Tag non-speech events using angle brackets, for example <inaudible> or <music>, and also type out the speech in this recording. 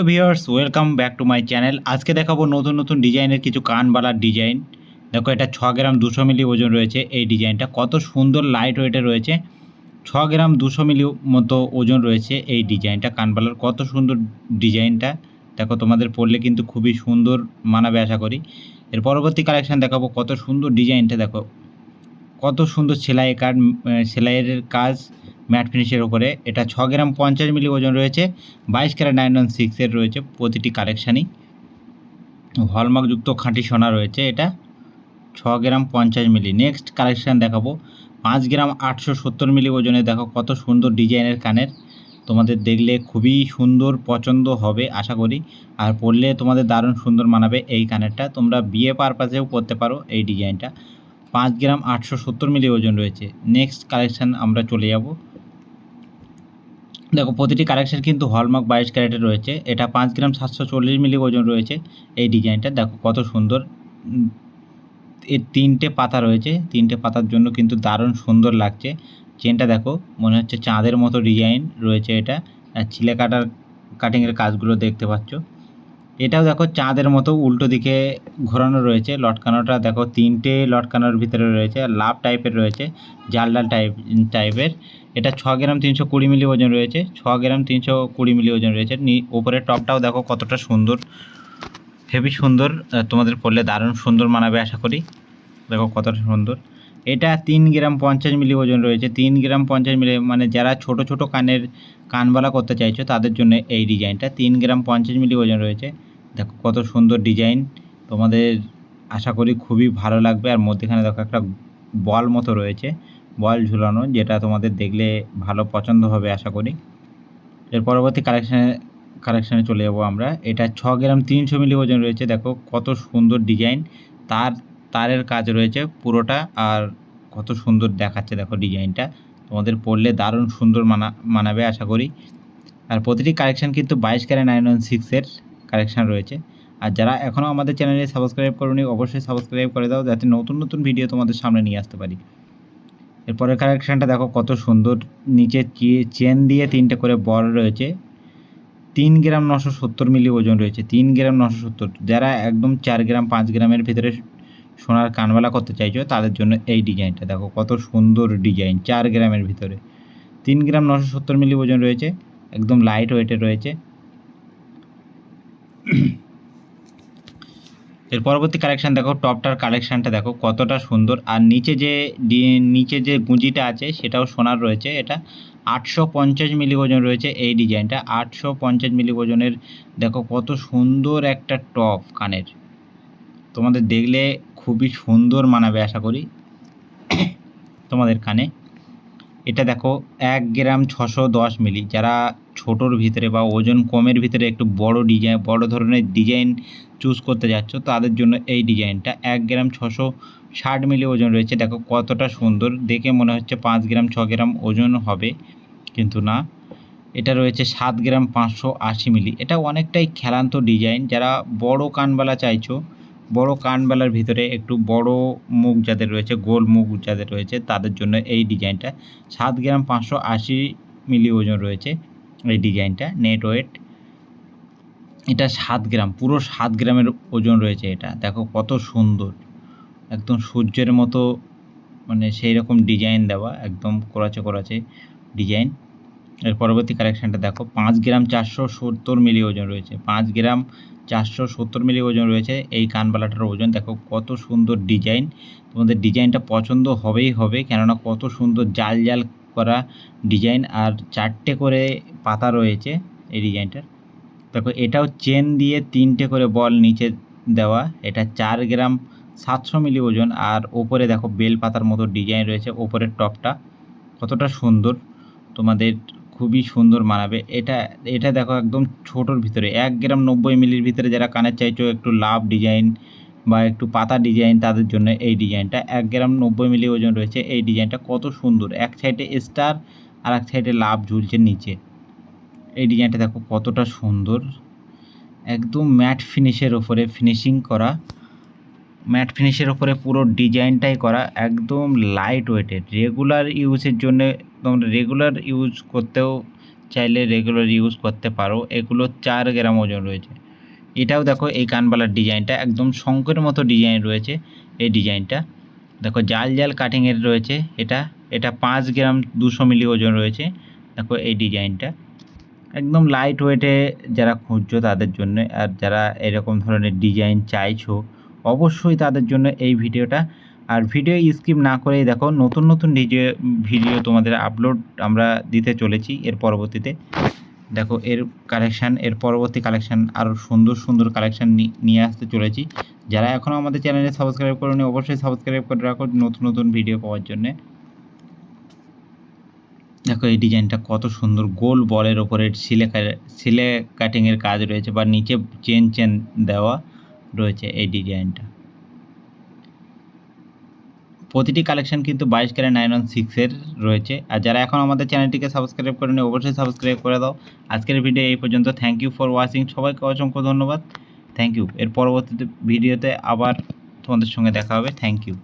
Hello viewers, welcome back to my channel. আজকে দেখাবো নতুন নতুন ডিজাইনের কিছু কানবালার ডিজাইন। দেখো, এটা ছ গ্রাম দুশো মিলি ওজন রয়েছে এই ডিজাইনটা। কত সুন্দর লাইট ওয়েটে রয়েছে। ছ গ্রাম দুশো মিলি মতো ওজন রয়েছে এই ডিজাইনটা, কানবালার। কত সুন্দর ডিজাইনটা। দেখো, তোমাদের পড়লে কিন্তু খুবই সুন্দর মানাবে, আশা করি। এর পরবর্তী কালেকশান দেখাবো। কত সুন্দর ডিজাইনটা, দেখো। কত সুন্দর সেলাই কাজ সেলাইয়ের কাজ ম্যাট ফিনিশের উপরে। এটা ছ গ্রাম পঞ্চাশ মিলি ওজন রয়েছে, বাইশ ক্যারেট নাইন ওয়ান সিক্সের রয়েছে প্রতিটি কালেকশানই। হলমার্কযুক্ত খাঁটি সোনা রয়েছে এটা, ছ গ্রাম পঞ্চাশ মিলি। নেক্সট কালেকশান দেখাবো। পাঁচ গ্রাম আটশো সত্তর মিলি ওজনে দেখো কত সুন্দর ডিজাইনের কানের। তোমাদের দেখলে খুবই সুন্দর পছন্দ হবে, আশা করি। আর পরলে তোমাদের দারুণ সুন্দর মানাবে এই কানেরটা। তোমরা বিয়ে পারপাসেও করতে পারো এই ডিজাইনটা। পাঁচ গ্রাম আটশো সত্তর মিলি ওজন রয়েছে। নেক্সট কালেকশান আমরা চলে যাব। দেখো, প্রতিটি কালেকশন কিন্তু হলমার্ক বাইশ ক্যারেটের রয়েছে। এটা পাঁচ গ্রাম সাতশো চল্লিশ মিলি ওজন রয়েছে এই ডিজাইনটা। দেখো, কত সুন্দর। এর তিনটে পাতা রয়েছে। তিনটে পাতার জন্য কিন্তু দারুণ সুন্দর লাগছে। চেনটা দেখো, মনে হচ্ছে চাঁদের মতো ডিজাইন রয়েছে এটা। চিলে কাটার কাটিংয়ের কাজগুলো দেখতে পাচ্ছ। এটাও দেখো চাঁদের মতো উল্টো দিকে ঘোরানো রয়েছে, লটকানোটা দেখো তিনটে লটকানোর ভিতরে রয়েছে লাভ টাইপের রয়েছে, জাল ডাল টাইপ, টাইপের। এটা ছ গ্রাম তিনশো কুড়ি মিলি ওজন রয়েছে, ছ গ্রাম তিনশো কুড়ি মিলি ওজন রয়েছে। উপরের টপটাও দেখো কতটা সুন্দর, হেভি সুন্দর তোমাদের পড়লে দারুণ সুন্দর মানাবে আশা করি। দেখো কতটা সুন্দর। এটা তিন গ্রাম পঞ্চাশ মিলি ওজন রয়েছে, তিন গ্রাম পঞ্চাশ মিলি মানে যারা ছোট ছোট কানের, কানবালা করতে চাইছো তাদের জন্য এই ডিজাইনটা, তিন গ্রাম পঞ্চাশ মিলি ওজন রয়েছে। দেখো কত সুন্দর ডিজাইন তোমাদের আশা করি খুবই ভালো লাগবে। আর মধ্যেখানে দেখো একটা বল মতো রয়েছে, বল ঝুলানো, যেটা তোমাদের দেখলে ভালো পছন্দ হবে আশা করি। এর পরবর্তী কালেকশানে কালেকশানে চলে যাব আমরা। এটা ছ গ্রাম তিনশো মিলি ওজন রয়েছে। দেখো কত সুন্দর ডিজাইন তার, তারের কাজ রয়েছে পুরোটা, আর কত সুন্দর দেখাচ্ছে দেখো ডিজাইনটা তোমাদের পরলে দারুণ সুন্দর মানা, মানাবে আশা করি। আর প্রতিটি কালেকশান কিন্তু বাইশ ক্যারে নাইন ওয়ান সিক্সের কালেকশান রয়েছে। আর যারা এখনও আমাদের চ্যানেলে সাবস্ক্রাইব করনি, অবশ্যই সাবস্ক্রাইব করে দাও, যাতে নতুন নতুন ভিডিও তোমাদের সামনে নিয়ে আসতে পারি। এরপরের কালেকশানটা দেখো কত সুন্দর। নিচে চেন দিয়ে তিনটে করে বল রয়েছে। তিন গ্রাম নশো সত্তর মিলি ওজন রয়েছে। তিন গ্রাম নশো সত্তর। যারা একদম চার গ্রাম, পাঁচ গ্রামের ভিতরে সোনার কানবালা করতে চাইছো, তাদের জন্য এই ডিজাইনটা দেখো কত সুন্দর ডিজাইন, চার গ্রামের ভিতরে। তিন গ্রাম নশো সত্তর মিলি ওজন রয়েছে। একদম লাইট ওয়েটে রয়েছে। <clears throat> এর পরবর্তী কালেকশান দেখো টপটার কালেকশানটা দেখো, কতটা সুন্দর। আর নিচে যে নিচে যে গুঁজিটা আছে, সেটাও সোনার রয়েছে। এটা আটশো পঞ্চাশ মিলি ওজন রয়েছে এই ডিজাইনটা। আটশো পঞ্চাশ মিলি ওজনের দেখো, কত সুন্দর একটা টপ কানের। তোমাদের দেখলে খুবই সুন্দর মানাবে, আশা করি। <clears throat> তোমাদের কানে। এটা দেখো, এক গ্রাম ছশো দশ মিলি। যারা ছোটোর ভিতরে বা ওজন কমের ভিতরে একটু বড় ডিজাইন, বড় ধরনের ডিজাইন চুজ করতে যাচ্ছ, তাদের জন্য এই ডিজাইনটা এক গ্রাম ছশো ষাট মিলি ওজন রয়েছে। দেখো কতটা সুন্দর, দেখে মনে হচ্ছে পাঁচ গ্রাম, ছ গ্রাম ওজন হবে, কিন্তু না। এটা রয়েছে সাত গ্রাম পাঁচশো আশি মিলি। এটা অনেকটাই খেলান্ত ডিজাইন। যারা বড় কানবালা চাইছো বড় কানবালার ভিতরে একটু বড় মুখ যাদের রয়েছে, গোল মুখ যাদের রয়েছে, তাদের জন্য এই ডিজাইনটা। সাত গ্রাম পাঁচশো আশি মিলি ওজন রয়েছে এই ডিজাইনটা, নেট ওয়েট। এটা সাত গ্রাম, পুরো সাত গ্রামের ওজন রয়েছে এটা। দেখো কত সুন্দর। একদম সূর্যের মতো মানে সেই রকম ডিজাইন দেওয়া, একদম করাচে করাচে ডিজাইন। এর পরবর্তী কালেকশানটা দেখো, পাঁচ গ্রাম চারশো সত্তর মিলি ওজন রয়েছে। পাঁচ গ্রাম চারশো সত্তর মিলি ওজন রয়েছে এই কানবালাটার ওজন। দেখো কত সুন্দর ডিজাইন তোমাদের ডিজাইনটা পছন্দ হবেই হবে, কেননা কত সুন্দর জাল জাল করা ডিজাইন আর চারটে করে পাতা রয়েছে এই ডিজাইনটার দেখো এটাও চেন দিয়ে তিনটে করে বল নিচে দেওয়া, এটা চার গ্রাম সাতশো মিলি ওজন। আর ওপরে দেখো বেল পাতার মতো ডিজাইন রয়েছে, ওপরের টপটা কতটা সুন্দর। তোমাদের খুবই সুন্দর মানাবে। এটা এটা দেখো একদম ছোটোর ভিতরে। এক গ্রাম নব্বই মিলির ভিতরে যারা কানের চাইছো, একটু লাভ ডিজাইন বা একটু পাতা ডিজাইন তাদের জন্য এই ডিজাইনটা। এক গ্রাম নব্বই মিলি ওজন রয়েছে এই ডিজাইনটা। কত সুন্দর। এক সাইডে স্টার আর এক সাইডে লাভ ঝুলছে নিচে। এই ডিজাইনটা দেখো কতটা সুন্দর। একদম ম্যাট ফিনিশের ওপরে ফিনিশিং করা। ম্যাট ফিনিশের ওপরে পুরো ডিজাইনটাই করা। একদম লাইট ওয়েটেড রেগুলার ইউজের জন্য তোমরা রেগুলার ইউজ করতেও চাইলে রেগুলার ইউজ করতে পারো। এগুলো চার গ্রাম ওজন রয়েছে। এটাও দেখো এই কানবালার ডিজাইনটা একদম শঙ্করের মতো ডিজাইন রয়েছে এই ডিজাইনটা। দেখো জাল জাল কাটিংয়ের রয়েছে এটা। এটা পাঁচ গ্রাম দুশো মিলি ওজন রয়েছে। দেখো এই ডিজাইনটা। একদম লাইট ওয়েটে যারা খুঁজছো তাদের জন্য আর যারা এরকম ধরনের ডিজাইন চাইছো, অবশ্যই তাদের জন্য এই ভিডিওটা আর ভিডিও স্কিপ না করেই দেখো, নতুন নতুন ডিজে ভিডিও তোমাদের আপলোড আমরা দিতে চলেছি এর পরবর্তীতে। দেখো, এর কালেকশান এর পরবর্তী কালেকশান আরও সুন্দর সুন্দর কালেকশান নিয়ে আসতে চলেছি। যারা এখনও আমাদের চ্যানেলে সাবস্ক্রাইব করেনি, অবশ্যই সাবস্ক্রাইব করে রাখো নতুন নতুন ভিডিও পাওয়ার জন্যে। দেখো, এই ডিজাইনটা কত সুন্দর, গোল বলের ওপরে সিলে সিলে কাটিংয়ের কাজ রয়েছে বা নিচে চেন চেন দেওয়া রয়েছে এই ডিজাইনটা প্রতিটি কালেকশন কিন্তু বাইশ ক্যারেট নাইন ওয়ান সিক্সের রয়েছে। আর যারা এখন আমাদের চ্যানেলটিকে সাবস্ক্রাইব করেনি অবশ্যই সাবস্ক্রাইব করে দাও। আজকের ভিডিও এই পর্যন্ত। থ্যাংক ইউ ফর ওয়াচিং সবাইকে অসংখ্য ধন্যবাদ। থ্যাংক ইউ এর পরবর্তীতে ভিডিওতে আবার তোমাদের সঙ্গে দেখা হবে। Thank you